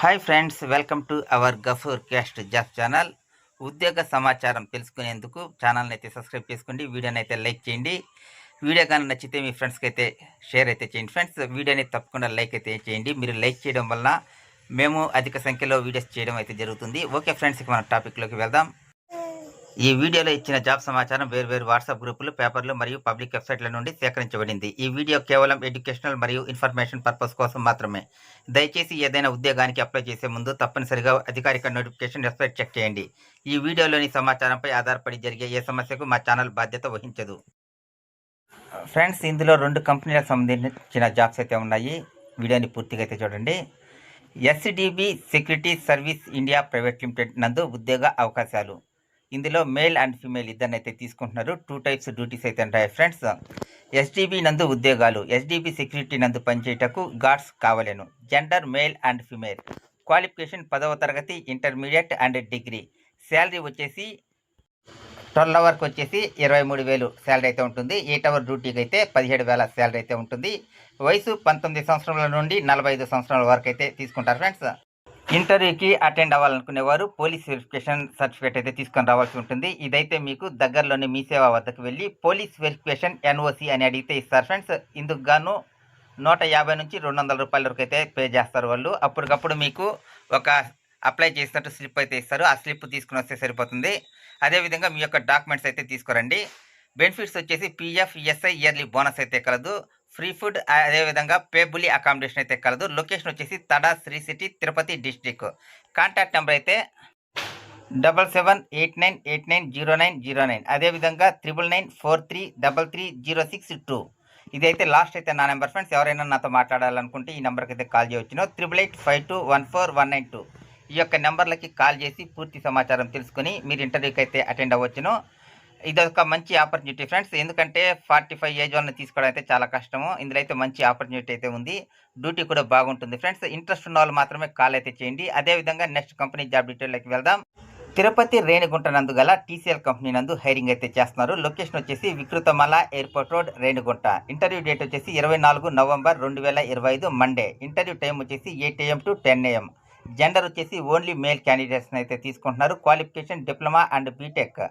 Hi friends welcome to our Gafoor cast job channel ఉద్యోగ సమాచారం తెలుసుకునేందుకు ఛానల్ని అయితే సబ్స్క్రైబ్ చేసుకోండి వీడియోని అయితే లైక్ చేయండి. వీడియో కానీ నచ్చితే మీ ఫ్రెండ్స్కి అయితే షేర్ అయితే చేయండి. ఫ్రెండ్స్ వీడియోని తప్పకుండా లైక్ అయితే చేయండి. మీరు లైక్ చేయడం వలన మేము అధిక సంఖ్యలో వీడియోస్ చేయడం అయితే జరుగుతుంది. ఓకే ఫ్రెండ్స్ ఇక మన టాపిక్లోకి వెళ్దాం. ఈ వీడియోలో ఇచ్చిన జాబ్ సమాచారం వేర్వేరు వాట్సాప్ గ్రూపులు పేపర్లు మరియు పబ్లిక్ వెబ్సైట్ల నుండి సేకరించబడింది. ఈ వీడియో కేవలం ఎడ్యుకేషనల్ మరియు ఇన్ఫర్మేషన్ పర్పస్ కోసం మాత్రమే. దయచేసి ఏదైనా ఉద్యోగానికి అప్లై చేసే ముందు తప్పనిసరిగా అధికారిక నోటిఫికేషన్ వెబ్సైట్ చెక్ చేయండి. ఈ వీడియోలోని సమాచారంపై ఆధారపడి జరిగే ఏ సమస్యకు మా ఛానల్ బాధ్యత వహించదు. ఫ్రెండ్స్ ఇందులో రెండు కంపెనీలకు సంబంధించిన జాబ్స్ అయితే ఉన్నాయి. వీడియోని పూర్తిగా అయితే చూడండి. SDB security service India private limited నందు ఉద్యోగ అవకాశాలు. ఇందులో మేల్ అండ్ ఫీమేల్ ఇద్దరిని అయితే తీసుకుంటున్నారు. టూ టైప్స్ డ్యూటీస్ అయితే ఉంటాయి ఫ్రెండ్స్. ఎస్డిబి నందు ఉద్యోగాలు ఎస్డిబి సెక్యూరిటీ నందు పనిచేయటకు guards కావలేను. Gender male and female. Qualification పదవ తరగతి ఇంటర్మీడియట్ అండ్ డిగ్రీ. శాలరీ వచ్చేసి ట్వెల్వ్ అవర్కి వచ్చేసి ఇరవై మూడు వేలు శాలరీ అయితే ఉంటుంది. ఎయిట్ అవర్ డ్యూటీకి అయితే పదిహేడు వేల శాలరీ అయితే ఉంటుంది. వయసు పంతొమ్మిది సంవత్సరాల నుండి నలభై ఐదు సంవత్సరాల వరకు అయితే తీసుకుంటారు ఫ్రెండ్స్. ఇంటర్వ్యూకి అటెండ్ అవ్వాలనుకునేవారు పోలీస్ వెరిఫికేషన్ సర్టిఫికేట్ అయితే తీసుకొని రావాల్సి ఉంటుంది. ఇదైతే మీకు దగ్గరలోని మీ సేవ వద్దకు వెళ్ళి పోలీస్ వెరిఫికేషన్ ఎన్ఓసి అని అడిగితే ఇస్తారు ఫ్రెండ్స్ ఇందుకు గాను నూట యాభై నుంచి రెండు వందల రూపాయల వరకు అయితే పే చేస్తారు వాళ్ళు. అప్పటికప్పుడు మీకు ఒక అప్లై చేసినట్టు స్లిప్ అయితే ఇస్తారు. ఆ స్లిప్ తీసుకుని వస్తే సరిపోతుంది. అదేవిధంగా మీ యొక్క డాక్యుమెంట్స్ అయితే తీసుకురండి. బెనిఫిట్స్ వచ్చేసి పీఎఫ్ ఈఎస్ఐ ఇయర్లీ బోనస్ అయితే కలదు. ఫ్రీ ఫుడ్ అదేవిధంగా పేబులి అకామిడేషన్ అయితే కలదు. లొకేషన్ వచ్చేసి Tada Sri City Tirupati district. Contact number అయితే double seven eight nine eight nine zero nine zero nine. అదేవిధంగా triple nine four three double three zero six two. ఇదైతే last అయితే నా number friends. ఎవరైనా నాతో మాట్లాడాలనుకుంటే ఈ నెంబర్కి అయితే కాల్ చేయవచ్చును triple eight five two one four one nine two. ఈ యొక్క నెంబర్లకి కాల్ చేసి పూర్తి సమాచారం తెలుసుకుని మీరు ఇంటర్వ్యూకి అయితే అటెండ్ అవ్వచ్చును. ఇది ఒక మంచి ఆపర్చునిటీ ఫ్రెండ్స్. ఎందుకంటే ఫార్టీ ఫైవ్ ఏజ్ వాళ్ళని తీసుకోవడం అయితే చాలా కష్టము. ఇందులో అయితే మంచి ఆపర్చునిటీ అయితే ఉంది. డ్యూటీ కూడా బాగుంటుంది ఫ్రెండ్స్. ఇంట్రెస్ట్ ఉన్న వాళ్ళు మాత్రమే కాల్ అయితే చేయండి. అదేవిధంగా నెక్స్ట్ కంపెనీ జాబ్ డీటెయిల్లోకి వెళ్దాం. తిరుపతి రేణిగుంట నందు గల టీసీఎల్ కంపెనీ నందు హైరింగ్ అయితే చేస్తున్నారు. లొకేషన్ వచ్చేసి Vikruthamala airport road Renigunta. Interview date వచ్చేసి ఇరవై నాలుగు నవంబర్ రెండు వేల ఇరవై ఐదు మండే. ఇంటర్వ్యూ టైం వచ్చేసి eight AM to ten AM. Gender వచ్చేసి ఓన్లీ మేల్ క్యాండిడేట్స్ని అయితే తీసుకుంటున్నారు. Qualification diploma and BTech.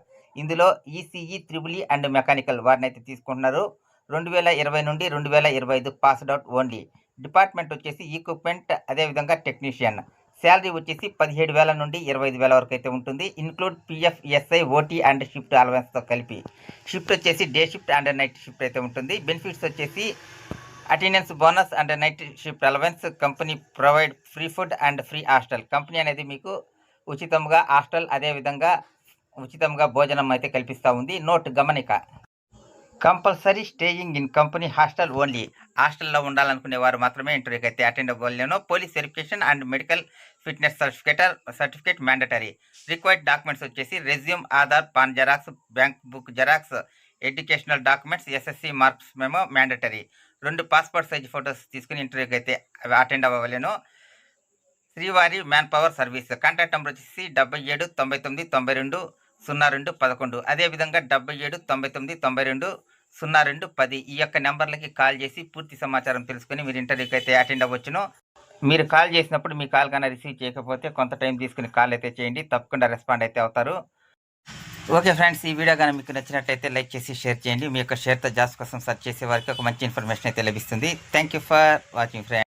ఇందులో ECE triple E and mechanical వారిని అయితే తీసుకుంటున్నారు. రెండు వేల ఇరవై నుండి రెండు వేల ఇరవై ఐదు పాస్డ్ అవుట్ ఓన్లీ డిపార్ట్మెంట్ వచ్చేసి ఈక్విప్మెంట్ అదేవిధంగా టెక్నీషియన్ శాలరీ వచ్చేసి పదిహేడు వేల నుండి ఇరవై ఐదు వేల వరకు అయితే ఉంటుంది. Include PF SI OT and shift అలవెన్స్తో కలిపి. షిఫ్ట్ వచ్చేసి day shift and night shift అయితే ఉంటుంది. బెనిఫిట్స్ వచ్చేసి attendance bonus and night shift allowance company provide free food and free hostel company అనేది మీకు ఉచితంగా హాస్టల్ అదేవిధంగా ఉచితంగా భోజనం అయితే కల్పిస్తూ ఉంది. నోట్ గమనిక. Compulsory staying in company hostel only. హాస్టల్లో ఉండాలనుకునే వారు మాత్రమే ఇంటర్వ్యూకి అయితే attend అవ్వలేను. Police verification and medical fitness certificate certificate mandatory. Required documents వచ్చేసి resume Aadhaar PAN xerox bank book xerox educational documents SSC marks మేము మ్యాండటరీ. రెండు పాస్పోర్ట్ సైజ్ ఫొటోస్ తీసుకుని ఇంటర్వ్యూకి అయితే attend అవ్వలేను. Srivari man power service. Contact number వచ్చేసి డెబ్బై ఏడు తొంభై తొమ్మిది తొంభై రెండు సున్నా రెండు పదకొండు. అదేవిధంగా డెబ్బై ఏడు తొంభై తొమ్మిది తొంభై రెండు సున్నా రెండు పది. ఈ యొక్క నెంబర్లకి కాల్ చేసి పూర్తి సమాచారం తెలుసుకుని మీరు ఇంటర్వ్యూకి అయితే అటెండ్ అవ్వచ్చును. మీరు కాల్ చేసినప్పుడు మీ కాల్ కన్నా రిసీవ్ చేయకపోతే కొంత టైం తీసుకుని కాల్ అయితే చేయండి. తప్పకుండా రెస్పాండ్ అయితే అవుతారు. ఓకే ఫ్రెండ్స్ ఈ వీడియో కానీ మీకు నచ్చినట్లయితే లైక్ చేసి షేర్ చేయండి. మీ యొక్క షేర్తో జాబ్స్ కోసం సెర్చ్ చేసే వారికి ఒక మంచి ఇన్ఫర్మేషన్ అయితే లభిస్తుంది. Thank you for watching friends.